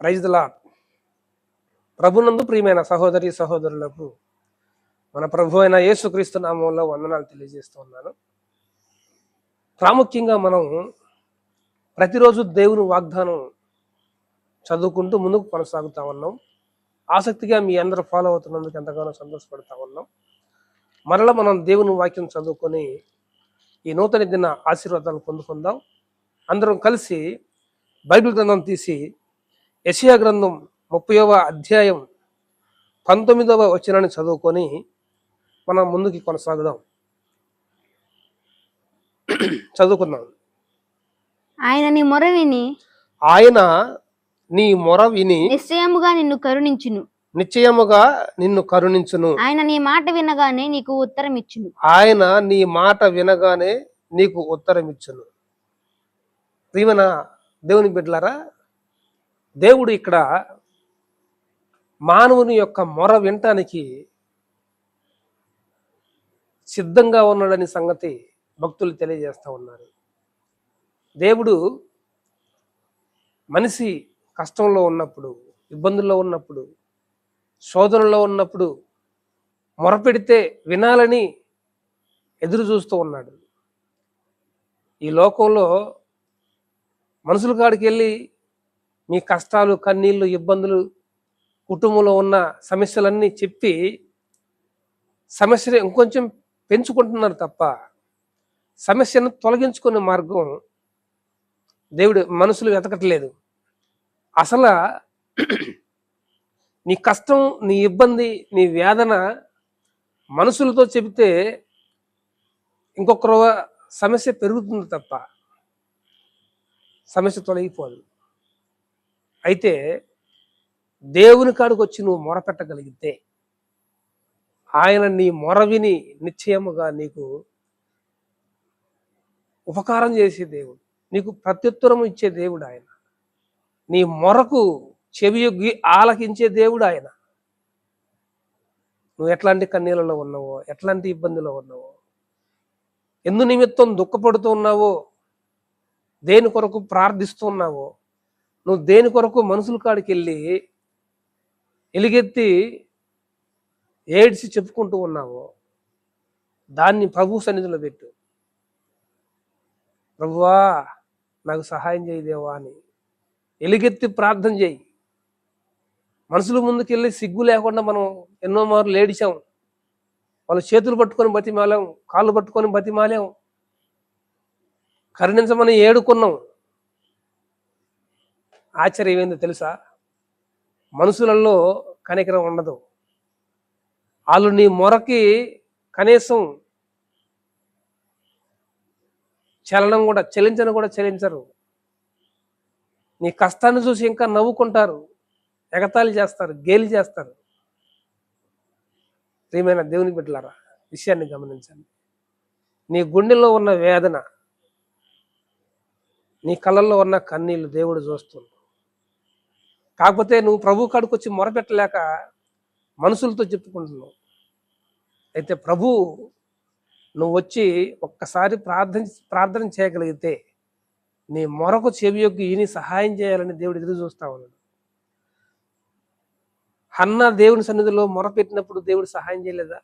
Praise లా ప్రభునందు ప్రియమైన సహోదరి సహోదరులకు మన ప్రభు అయిన యేసుక్రీస్తు నామంలో వందనాలు తెలియజేస్తూ ఉన్నాను. ప్రాముఖ్యంగా మనం ప్రతిరోజు దేవుని వాగ్దానం చదువుకుంటూ ముందుకు కొనసాగుతా ఉన్నాం. ఆసక్తిగా మీ అందరూ ఫాలో అవుతున్నందుకు ఎంతగానో సంతోషపడతా ఉన్నాం. మరలా మనం దేవుని వాక్యం చదువుకొని ఈ నూతన దిన ఆశీర్వాదాలు పొందుకుందాం. అందరం కలిసి బైబిల్ గ్రంథం తీసి యెషయా గ్రంథం ముప్పైవ అధ్యాయం పంతొమ్మిదవ వచనాన్ని చదువుకొని మనం ముందుకి కొనసాగుదాం. చదువుకుందాం. ఆయన నీ మొర విని. ఆయన నీ మొర విని నిశ్చయముగా నిన్ను కరుణించును. నిశ్చయముగా నిన్ను కరుణించును. ఆయన నీ మాట వినగానే నీకు ఉత్తరం ఇచ్చును ఆయన నీ మాట వినగానే నీకు ఉత్తరం ఇచ్చును ప్రియమైన దేవుని బిడ్డలారా దేవుడు ఇక్కడ మానవుని యొక్క మొర వినటానికి సిద్ధంగా ఉన్నాడని సంగతి భక్తులు తెలియజేస్తూ ఉన్నారు. దేవుడు మనిషి కష్టంలో ఉన్నప్పుడు ఇబ్బందుల్లో ఉన్నప్పుడు శోధనలో ఉన్నప్పుడు మొరపెడితే వినాలని ఎదురు చూస్తూ ఉన్నాడు. ఈ లోకంలో మనుషుల కాడికి వెళ్ళి మీ కష్టాలు కన్నీళ్ళు ఇబ్బందులు కుటుంబంలో ఉన్న సమస్యలన్నీ చెప్పి సమస్యని ఇంకొంచెం పెంచుకుంటున్నారు తప్ప సమస్యను తొలగించుకునే మార్గం దేవుడు మనుషులు వెతకట్లేదు. అసలు నీ కష్టం నీ ఇబ్బంది నీ వేదన మనుషులతో చెబితే ఇంకొకరు సమస్య పెరుగుతుంది తప్ప సమస్య తొలగిపోదు. అయితే దేవుని కాడికి వచ్చి నువ్వు మొరపెట్టగలిగితే ఆయన నీ మొరవిని నిశ్చయముగా నీకు ఉపకారం చేసే దేవుడు నీకు ప్రత్యుత్తరం ఇచ్చే దేవుడు ఆయన. నీ మొరకు చెవియొగ్గి ఆలకించే దేవుడు ఆయన. నువ్వు ఎట్లాంటి కన్నీళ్ళలో ఉన్నావో ఎట్లాంటి ఇబ్బందిలో ఉన్నావో ఎందు నిమిత్తం దుఃఖపడుతూ ఉన్నావో దేని కొరకు ప్రార్థిస్తున్నావో నువ్వు దేని కొరకు మనుషుల కాడికి వెళ్ళి ఎలుగెత్తి ఏడ్చి చెప్పుకుంటూ ఉన్నావో దాన్ని ప్రభు సన్నిధిలో పెట్టు. ప్రభువా నాకు సహాయం చేయదేవా అని ఎలుగెత్తి ప్రార్థన చేయి. మనుషుల ముందుకెళ్ళి సిగ్గు లేకుండా మనం ఎన్నో మార్లు ఏడిచాం. వాళ్ళు చేతులు పట్టుకొని బతిమాలాం కాళ్ళు పట్టుకొని బతిమాలాం. కరుణించమని ఏడుకున్నాం. ఆశ్చర్యం ఏందో తెలుసా? మనుషులలో కనికరం ఉండదు. వాళ్ళు నీ మొరకి కనీసం చలనం కూడా చెలించను కూడా చెలించరు. నీ కష్టాన్ని చూసి ఇంకా నవ్వుకుంటారు. ఎగతాళి చేస్తారు గేలి చేస్తారు. ప్రియమైన దేవుని బిడ్డలారా విషయాన్ని గమనించండి. నీ గుండెలో ఉన్న వేదన నీ కళ్ళల్లో ఉన్న కన్నీళ్ళు దేవుడు చూస్తుంది కాకపోతే నువ్వు ప్రభు కాడికి వచ్చి మొరపెట్టలేక మనుషులతో చెప్పుకుంటున్నావు. అయితే ప్రభు నువ్వు వచ్చి ఒక్కసారి ప్రార్థన ప్రార్థన చేయగలిగితే నీ మొరకు చెవియొగ్గి ఈయన సహాయం చేయాలని దేవుడు ఎదురు చూస్తా ఉన్నాడు. హన్న దేవుని సన్నిధిలో మొరపెట్టినప్పుడు దేవుడు సహాయం చేయలేదా?